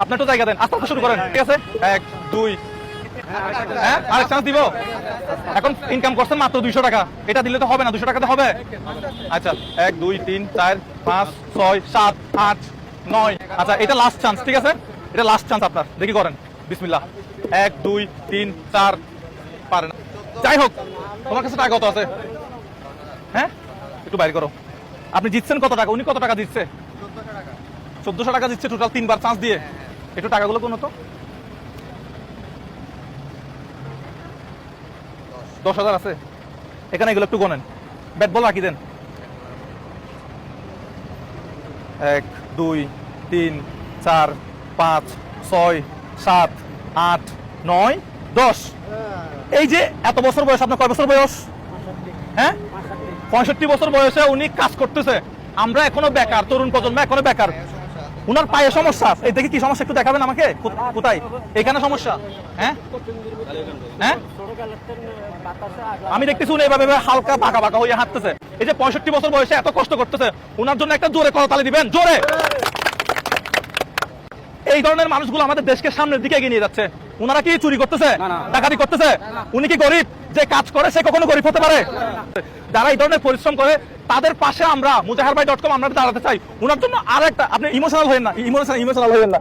আপনি একটু জায়গা দেন। আস্তে আস্তে শুরু করেন, ঠিক আছে? এক, দুই। হ্যাঁ? আরেক চান্স দিব? এখন ইনকাম করছেন মাত্র দুইশো টাকা। এটা দিলে তো হবে না, দুশো টাকাতে হবে। আচ্ছা এক, দুই, তিন, চার, পাঁচ, ছয়, সাত, আট, নয়। আচ্ছা এটা লাস্ট চান্স ঠিক আছে? এটা লাস্ট চান্স আপনার। দেখি করেন। বিসমিল্লাহ। এক, দুই, তিন, চার। পারে না যাই হোক, তোমার কাছে টাকা কত আছে? হ্যাঁ? একটু বাইর করো। আপনি জিতছেন কত টাকা? উনি কত টাকা দিচ্ছে? চোদ্দশো টাকা দিচ্ছে টোটাল তিনবার চান্স দিয়ে। একটু টাকাগুলো কোনো তো। দশ হাজার আছে। এখানে এগুলো একটু গোনেন। ব্যাট বল রাখি দেন। এক, দুই, তিন, চার, পাঁচ, ছয়, সাত, আট, নয়, দশ। এই যে এত বছর বয়স, আপনার কয় বছর বয়স? হ্যাঁ? পঁয়ষট্টি বছর বয়সে উনি কাজ করতেছে। আমরা এখনও বেকার, তরুণ প্রজন্ম এখনও বেকার। উনার পায়ে সমস্যা? এই দেখি কি সমস্যা একটু দেখাবেন আমাকে? কোথায়? এখানে সমস্যা। হ্যাঁ? হ্যাঁ? আমি দেখতেছি উনি এভাবে হালকা বাঁকা বাঁকা হয়ে হাঁটতেছে। এই যে পঁয়ষট্টি বছর বয়সে এত কষ্ট করতেছে, উনার জন্য একটা জোরে করতালি দিবেন। জোরে! এই ধরনের মানুষগুলো আমাদের দেশকে সামনের দিকে এগিয়ে নিয়ে যাচ্ছে। ওনারা কি চুরি করতেছে? ডাকাতি করতেছে? উনি কি গরিব? যে কাজ করে সে কখনো গরিব হতে পারে? যারা এই ধরনের পরিশ্রম করে তাদের পাশে আমরা মুজাহার ভাই ডট কম আমরা দাঁড়াতে চাই। ওনার জন্য আর একটা আপনি ইমোশনাল হয়ে না ইমোশনাল ইমোশনাল হয়েন না।